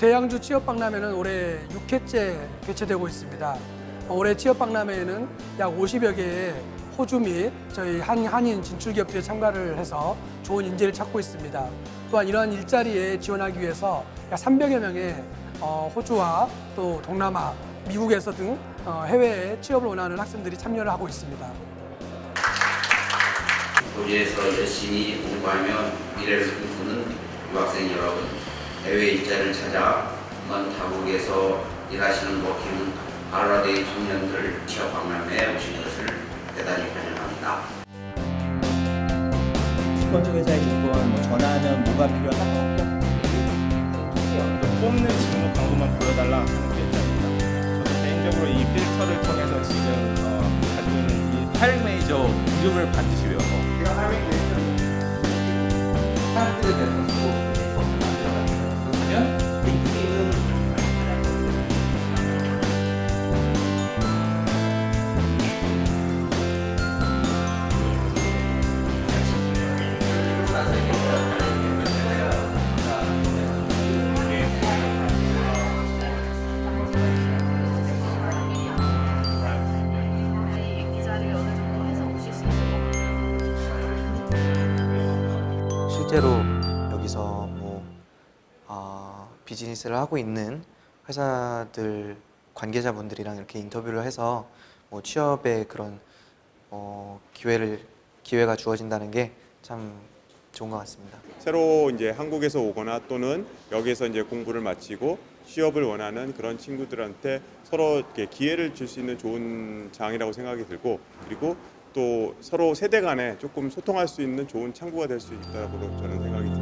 대양주 취업박람회는 올해 6회째 개최되고 있습니다. 어, 올해 취업박람회에는 약 50여 개의 호주 및 저희 한, 한인 진출기업들이 참가를 해서 좋은 인재를 찾고 있습니다. 또한 이러한 일자리에 지원하기 위해서 약 300여 명의 어, 호주와 또 동남아, 미국에서 등 어, 해외에 취업을 원하는 학생들이 참여를 하고 있습니다. 도시에서 열심히 공부하며 미래를 꿈꾸는 유학생 여러분, 해외 일자리를 찾아 먼 타국에서 일하시는 워킹 알라데이 청년들 취업 박람회에 오신 것을 대단히 환영합니다. 주권조회사의 조건 뭐 전화는 뭐가 필요하다? 뽑는 직무 광고만 보여달라 하는 필터입니다. 저도 개인적으로 이 필터를 통해서 지금 어, 가지고 있는 이 하이링 메이저 이름을 반드시 외워서 제가 하밍 사람들에 대해서 것 실제로 비즈니스를 하고 있는 회사들 관계자분들이랑 이렇게 인터뷰를 해서 뭐 취업의 그런 어, 기회를 기회가 주어진다는 게 참 좋은 것 같습니다. 새로 이제 한국에서 오거나 또는 여기서 이제 공부를 마치고 취업을 원하는 그런 친구들한테 서로 이렇게 기회를 줄 수 있는 좋은 장이라고 생각이 들고 그리고 또 서로 세대 간에 조금 소통할 수 있는 좋은 창구가 될 수 있다고 저는 생각이 듭니다.